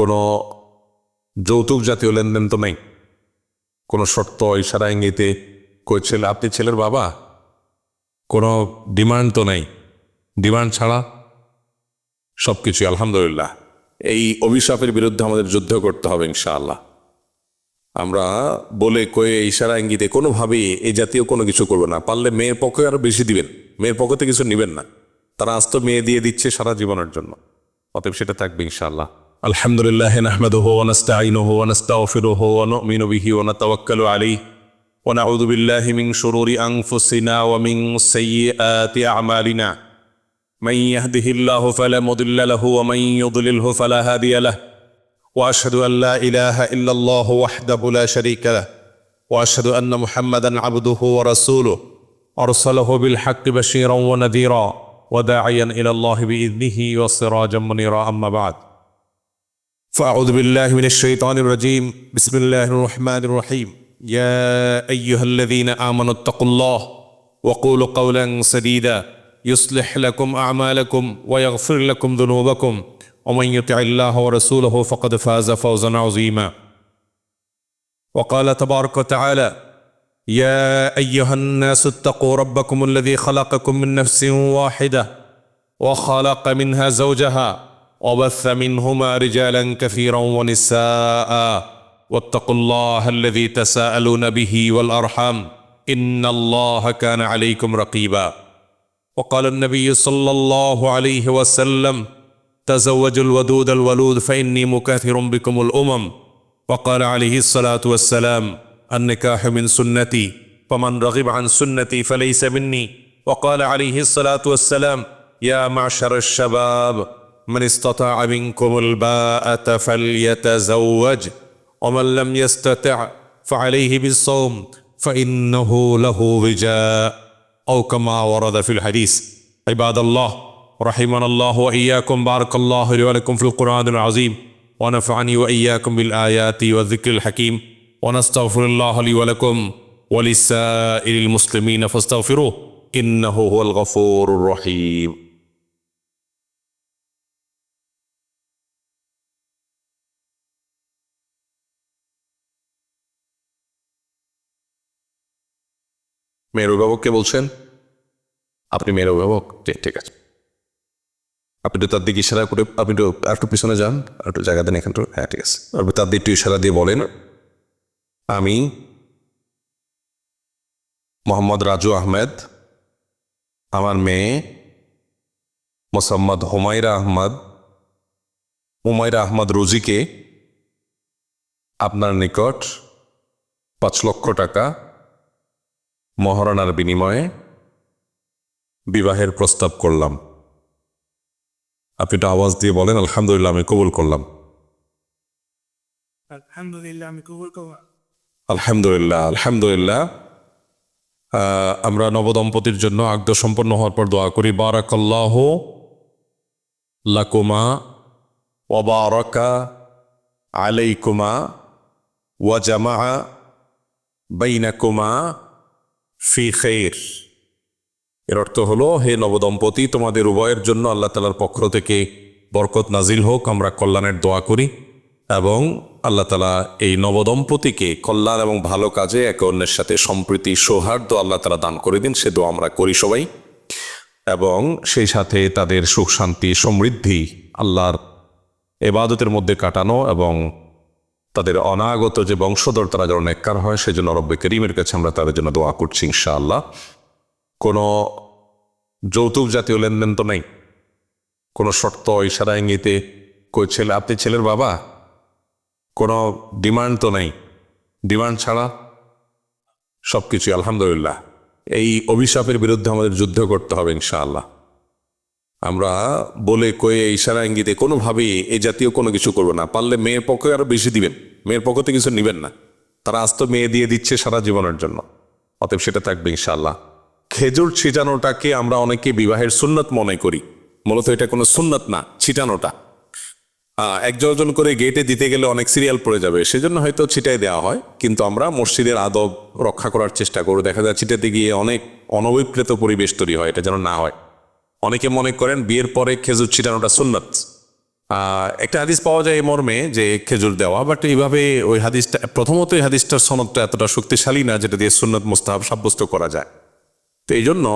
কোনো যৌতুক জাতীয় লেনদেন তো নেই। কোনো শর্ত, ইশারা, ইঙ্গিতে কই ছেলে, আপনি ছেলের বাবা? কোনো ডিমান্ড তো নেই। ডিমান্ড ছাড়া সব কিছুই আলহামদুলিল্লাহ। এই অভিশাপের বিরুদ্ধে আমাদের যুদ্ধ করতে হবে, ইনশাআল্লাহ। আমরা বলে, কয়ে, ইশারা, ইঙ্গিতে কোনোভাবেই এই জাতীয় কোনো কিছু করবে না। পারলে মেয়ের পক্ষে আরও বেশি দিবেন। মেয়ের পক্ষতে কিছু নেবেন না। তারা আস্ত মেয়ে দিয়ে দিচ্ছে সারা জীবনের জন্য। অতএব সেটা থাকবে, ইনশাআল্লাহ। الحمد لله نحمده ونستعينه ونستغفره ونؤمن به ونتوكل عليه ونعوذ بالله من شرور أنفسنا ومن سيئات أعمالنا. من يهده الله فلا مضل له ومن يضلله فلا هادي له. وأشهد أن لا إله إلا الله وحده لا شريك له. وأشهد أن محمدا عبده ورسوله. أرسله بالحق بشيرا ونذيرا وداعيا إلى الله بإذنه وسراجا منيرا. أما بعد. فأعوذ بالله من الشيطان الرجيم. بسم الله الرحمن الرحيم. يا أيها الذين آمنوا اتقوا الله وقولوا قولا سديدا. يصلح لكم أعمالكم ويغفر لكم ذنوبكم. ومن يطع الله ورسوله فقد فاز فوزا عظيما. وقال تبارك وتعالى يا أيها الناس اتقوا ربكم الذي خلقكم من نفس واحدة وخلق منها زوجها وبث منهما رجالا كثيرا ونساء. واتقوا الله الذي تساءلون به والأرحام. إن الله كان عليكم رقيبا. وقال النبي صلى الله عليه وسلم تزوجوا الودود الولود فإني مكاثر بكم الأمم. وقال عليه الصلاة والسلام النكاح من سنتي فمن رغب عن سنتي فليس مني. وقال عليه الصلاة والسلام يا معشر الشباب من استطاع منكم الباءة فليتزوج ومن لم يستطع فعليه بالصوم فإنه له وجاء أو كما ورد في الحديث عباد الله رحمنا الله وإياكم بارك الله لي ولكم في القرآن العظيم ونفعني وإياكم بالآيات والذكر الحكيم ونستغفر الله لي ولكم ولسائر المسلمين فاستغفروه إنه هو الغفور الرحيم. মেয়ের অভিভাবককে বলছেন, আপনি মেয়ের অভিভাবক ঠিক আছে। আপনি তো তার দিকে ইশারা করে, আপনি তো আর একটু পিছনে যান, আর একটু জায়গা দেন এখান হ্যাঁ ঠিক আছে। আপনি তার দিকে একটু ইশারা দিয়ে বলেন, আমি মোহাম্মদ রাজু আহমেদ, আমার মেয়ে মোসাম্মদ হুমায়রা আহমদ হুমায়রা আহমদ রুজিকে আপনার নিকট পাঁচ লক্ষ টাকা মহারণার বিনিময়ে বিবাহের প্রস্তাব করলাম। আপনি একটু আওয়াজ দিয়ে বলেন আলহামদুলিল্লাহ আমি কবুল করলাম। আলহামদুলিল্লাহ আমি কবুল করব আলহামদুলিল্লাহ আমরা নবদম্পতির জন্য আগ্দ সম্পন্ন হওয়ার পর দোয়া করি বারাকাল্লাহ লাকুমা ওবারকা আলাইকুমা ওয়াজামা বাইনাকুমা ফি খের এর অর্থ হলো, হে নবদম্পতি, তোমাদের উভয়ের জন্য আল্লাহ তালার পক্ষ থেকে বরকত নাজিল হোক, আমরা কল্যাণের দোয়া করি এবং আল্লাহ তালা এই নবদম্পতিকে কল্যাণ এবং ভালো কাজে একে অন্যের সাথে সম্প্রীতি, সৌহার্দ্য আল্লাহ তালা দান করে দিন। সে দোয়া আমরা করি সবাই। এবং সেই সাথে তাদের সুখ শান্তি সমৃদ্ধি আল্লাহর এবাদতের মধ্যে কাটানো এবং তাদের অনাগত যে বংশধর তারা যেন নেককার হয় সেই জন্য রব্বে করিমের কাছে আমরা তাদের জন্য দোয়া করছি ইনশাআল্লাহ। কোনো যৌতুক জাতীয় লেনদেন তো নেই। কোনো শর্ত ইশারা ইঙ্গিতে কই ছেলে, আপনি ছেলের বাবা? কোনো ডিমান্ড তো নেই। ডিমান্ড ছাড়া সব কিছুই আলহামদুলিল্লাহ। এই অভিশাপের বিরুদ্ধে আমাদের যুদ্ধ করতে হবে ইনশাআল্লাহ। আমরা বলে কয়ে ইশারা ইঙ্গিতে কোনোভাবেই এই জাতীয় কোনো কিছু করব না। পারলে মেয়ের পক্ষে আরও বেশি দিবেন। মেয়ের পক্ষতে কিছু নেবেন না। তারা আজ তো মেয়ে দিয়ে দিচ্ছে সারা জীবনের জন্য। অতএব সেটা থাকবে ইনশাআল্লাহ। খেজুর ছিটানোটাকে আমরা অনেকে বিবাহের সুন্নত মনে করি। মূলত এটা কোনো সুন্নত না ছিটানোটা। আহ, একজন একজন করে গেটে দিতে গেলে অনেক সিরিয়াল পড়ে যাবে। সেজন্য হয়তো ছিটাই দেওয়া হয়। কিন্তু আমরা মসজিদের আদব রক্ষা করার চেষ্টা করি দেখা যায় ছিটাতে গিয়ে অনেক অনভিপ্রেত পরিবেশ তৈরি হয় এটা যেন না হয়। অনেকে মনে করেন বিয়ের পরে খেজুর ছিটানোটা সুন্নত। একটা হাদিস পাওয়া যায় মর্মে যে খেজুর দেওয়া বাট এইভাবে ওই হাদিসটা, প্রথমত এই হাদিসটার সনদটা এতটা শক্তিশালী না যেটা দিয়ে সুন্নত মুস্তাহাব সাব্যস্ত করা যায়। তো এই জন্য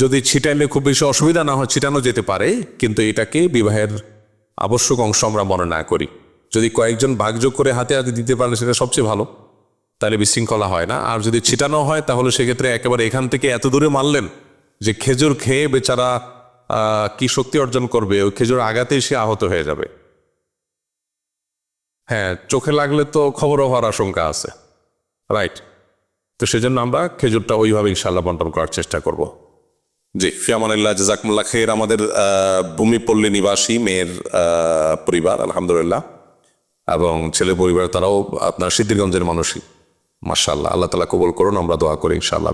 যদি ছিটাইলে খুব বেশি অসুবিধা না হয়, ছিটানো যেতে পারে, কিন্তু এটাকে বিবাহের আবশ্যক অংশ আমরা মনে না করি। যদি কয়েকজন ভাগযোগ করে হাতে হাতে দিতে পারলে সেটা সবচেয়ে ভালো। তাহলে বিশৃঙ্খলা হয় না। আর যদি ছিটানো হয়, তাহলে সেক্ষেত্রে একেবারে এখান থেকে এত দূরে মারলেন যে খেজুর খেয়ে বেচারা কি শক্তি অর্জন করবে? ওই খেজুর আগাতেই সে আহত হয়ে যাবে। হ্যাঁ চোখে লাগলে তো খবর হওয়ার আশঙ্কা আছে। রাইট তো সেজন্য আমরা খেজুরটা ওইভাবে ইনশাল্লাহ বন্টন করার চেষ্টা করব। জি, ফিয়ামানিল্লাহ, জাজাকুমুল্লাহ খের আমাদের ভূমিপল্লী নিবাসী, মেয়ের পরিবার, আলহামদুলিল্লাহ। এবং ছেলে পরিবার, তারাও আপনার সিদ্ধিরগঞ্জের মানুষই। মার্শাল্লাহ আল্লাহ তালা কবল করুন, আমরা দোয়া করি ইনশাআল্লাহ।